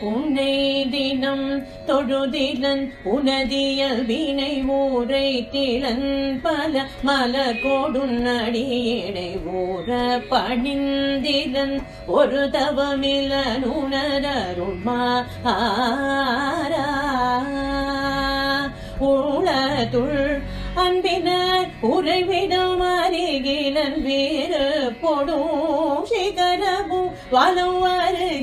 உன்னை தினம் தொழுதிலன் உனதியல் வீணை ஊரை திலன் பல மலர் கொடுநடியடை ஊற பணிந்திலன் ஒரு தவமில உணரருள்மா உளதுள் அன்பினர் உறைவிடம் அருகிலன் வேறு பொடும் சிகரமும் வலம் அருகிலன்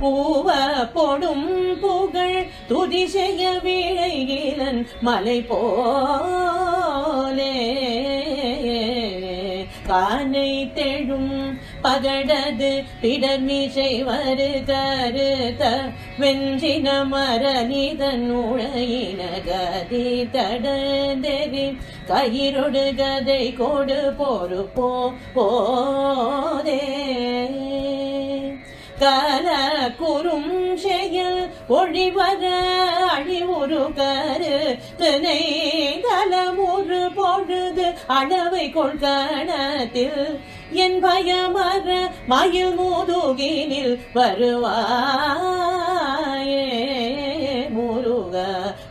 பூவ பொடும் புகழ் துதி செய்ய விழைகிலன் மலை போலே. கானை தெழும் பகடது பிடர்மிசை வரு கருத வெஞ்சின மரணிதன் உழையின கதி தடந்தெறி கயிறொடு கதை கொடு பொறு போதே. கல குறும் செயல் ஒழிவர அழிவுறு கரு தினை கலமுறு பொழுது அளவை கொள்கணத்தில். என் பயமர மயில் முதுகினில் வருவாயே போக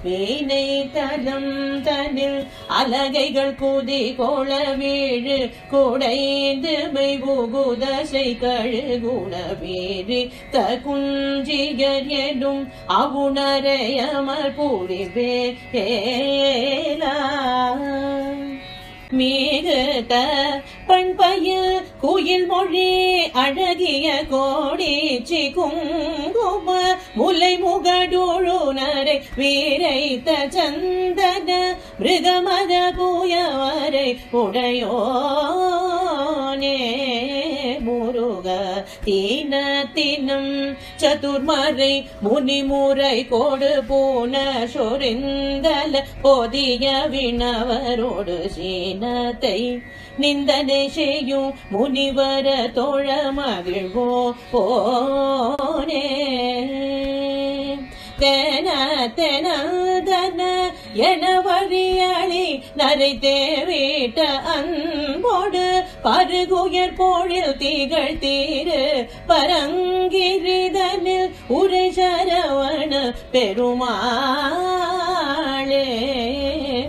வீணை தலம் தனில் அலகைகள் குதி கொள வீழு குடைந்து மெய்புகுதசை கழுகுண வீரி தகுஞ்சிகர் எனும் அவுணரையமர் புரிவே ஏலா. மேகத பண்பயில் குயில் மொழி அழகிய கோடி சிகுங்கும முலை முகடுழுனரை வீரைத்த சந்தன மிருகமத பூயவரை உடையோனே. தீன தினம் சதுர்மறை முனிமுறை கோடு பூன சொரிந்தல போதிய வினவரோடு சீனத்தை நிந்தனை செய்யும் முனிவர தோழ மகிழ்வோ போனே. தென தென தன என வழியளி நரை தேவிட்ட அந்த பருகுயர் போழில் திகழ் தீரு பரங்கிரிதனில் உரை சரவண பெருமா